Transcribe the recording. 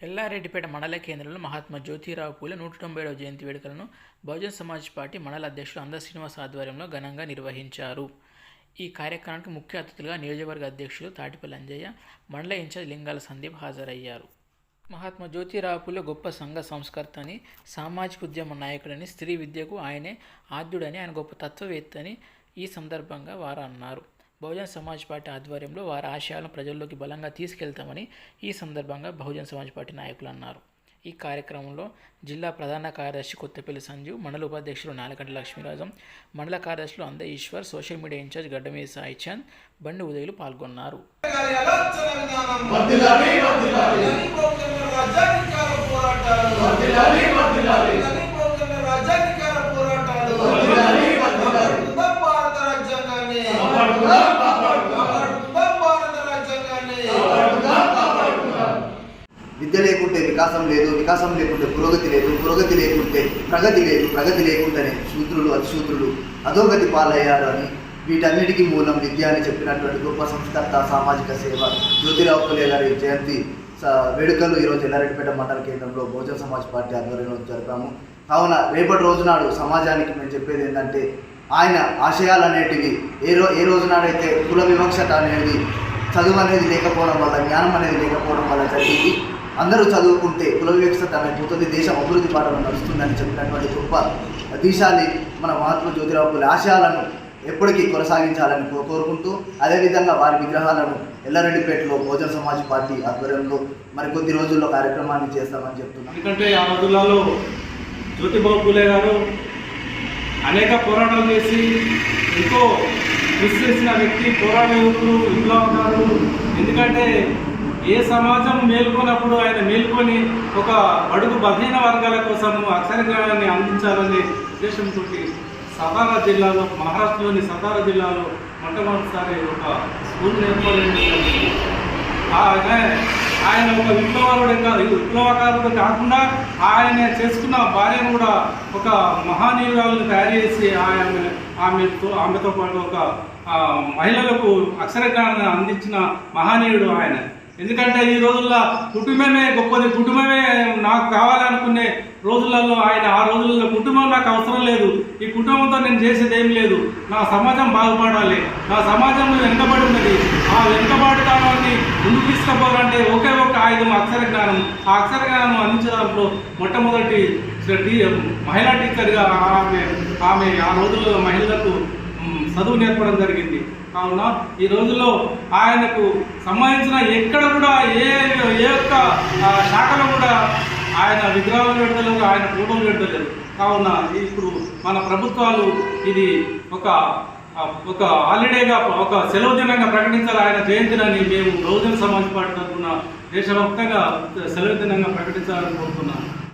ఎల్లారెడ్డిపేట మండల కేంద్రంలో మహాత్మా జ్యోతిరావు పూలే నూట తొంభై ఏడవ జయంతి వేడుకలను బహుజన్ సమాజ్ పార్టీ మండల అధ్యక్షుడు అంద శ్రీనివాస్ ఆధ్వర్యంలో ఘనంగా నిర్వహించారు. ఈ కార్యక్రమానికి ముఖ్య అతిథులుగా నియోజకవర్గ అధ్యక్షులు తాటిపల్లి అంజయ్య మండల ఇన్ఛార్జ్ లింగాల సందీప్ హాజరయ్యారు. మహాత్మా జ్యోతిరావు పూలే గొప్ప సంఘ సంస్కర్త అని సామాజిక ఉద్యమ నాయకుడని స్త్రీ విద్యకు ఆయనే ఆద్యుడని ఆయన గొప్ప తత్వవేత్త అని ఈ సందర్భంగా వారు అన్నారు బహుజన్ సమాజ్ పార్టీ ఆధ్వర్యంలో వారి ఆశయాలను ప్రజల్లోకి బలంగా తీసుకెళ్తామని ఈ సందర్భంగా బహుజన్ సమాజ్ పార్టీ నాయకులు అన్నారు. ఈ కార్యక్రమంలో జిల్లా ప్రధాన కార్యదర్శి కొత్తపల్లి సంజీవ్ మండల ఉపాధ్యక్షులు నాలకంటి లక్ష్మీరాజం మండల కార్యదర్శులు అంద Eshwar social media in-charge Gaddamidi Sai Chand Bandi ఉదయులు పాల్గొన్నారు. గారి వికాసం లేదు వికాసం లేకుంటే పురోగతి లేదు పురోగతి లేకుంటే ప్రగతి లేదు ప్రగతి లేకుంటేనే శూద్రులు అతిశూద్రులు అధోగతి పాలయ్యారు అని వీటన్నిటికీ మూలం విద్య అని చెప్పినటువంటి గొప్ప సంస్కర్త సామాజిక సేవ జ్యోతిరావు పులే గారి జయంతి వేడుకలు ఈరోజు ఎల్లారెడ్డిపేట మండల కేంద్రంలో బహుజన సమాజ్ పార్టీ ఆధ్వర్యంలో జరిపాము. కావున రేపటి రోజు నాడు సమాజానికి మేము చెప్పేది ఏంటంటే ఆయన ఆశయాలు అనేటివి ఏ రో ఏ రోజు నాడైతే కుల వివక్షత అనేది చదువు అనేది లేకపోవడం వల్ల జ్ఞానం అనేది లేకపోవడం వల్ల జరిగింది. అందరూ చదువుకుంటే కుల వివక్షత అనేది దేశం అభివృద్ధి బాటలో నడుస్తుందని చెప్పినటువంటి గొప్ప దీశాలి మన మహాత్మ జ్యోతిరావు ఆశయాలను ఎప్పటికీ కొనసాగించాలని కో- కోరుకుంటూ అదేవిధంగా వారి విగ్రహాలను ఎల్లారెడ్డిపేటలో బహుజన సమాజ్ పార్టీ ఆధ్వర్యంలో మరికొద్ది రోజుల్లో కార్యక్రమాన్ని చేస్తామని చెప్తున్నాం. ఎందుకంటే ఆ రోజులలో జ్యోతిబాబు పూలే గారు అనేక పోరాటాలు చేసి ఎంతో కృషి చేసిన వ్యక్తి పోరాట ఇంట్లో విప్లవకారులు. ఎందుకంటే ఏ సమాజం మేల్కొన్నప్పుడు ఆయన మేల్కొని ఒక అడుగు బలహీన వర్గాల కోసం అక్షర జ్ఞానాన్ని అందించాలనే ఉద్దేశంతో సతారా జిల్లాలో మహారాష్ట్రలోని సతారా జిల్లాలో మొట్టమొదటిసారి ఒక స్కూల్ ఏర్పాటు ఆయన ఆయన ఒక విప్లవారుడే కాదు విప్లవకారుడు కాకుండా ఆయన చేసుకున్న భార్యను కూడా ఒక మహానీయురాలను తయారు చేసి ఆమె ఆమెతో ఆమెతో పాటు ఒక మహిళలకు అక్షర జ్ఞానాన్ని అందించిన మహానీయుడు ఆయన. ఎందుకంటే ఈ రోజుల్లో కుటుంబమే గొప్పది కుటుంబమే నాకు కావాలనుకునే రోజులలో ఆయన ఆ రోజుల్లో కుటుంబం నాకు అవసరం లేదు. ఈ కుటుంబంతో నేను చేసేది ఏం లేదు. నా సమాజం బాగుపడాలి. నా సమాజం వెనుకబడి ఉన్నది. ఆ వెనుకబాటుతనాన్ని ముందుకు తీసుకుపోవాలంటే ఒకే ఒక ఆయుధం అక్షర జ్ఞానం. ఆ అక్షర జ్ఞానం అందించడంలో మొట్టమొదటి మహిళా టీచర్గా ఆమె ఆమె ఆ రోజుల్లో మహిళలకు చదువు నేర్పడం జరిగింది. కావున ఈ రోజుల్లో ఆయనకు సంబంధించిన ఎక్కడ కూడా ఏ ఏ ఒక్క శాఖలో కూడా ఆయన విగ్రహాలు పెట్టలేదు ఆయన ఫోటోలు పెట్టలేదు. కావున ఇప్పుడు మన ప్రభుత్వాలు ఇది ఒక ఒక హాలిడేగా ఒక సెలవు దినంగా ప్రకటించాలి. ఆయన జయంతిని మేము బహుజన సమాజ్ పార్టీ తరఫున దేశవ్యాప్తంగా సెలవు దినంగా ప్రకటించాలని కోరుతున్నాను.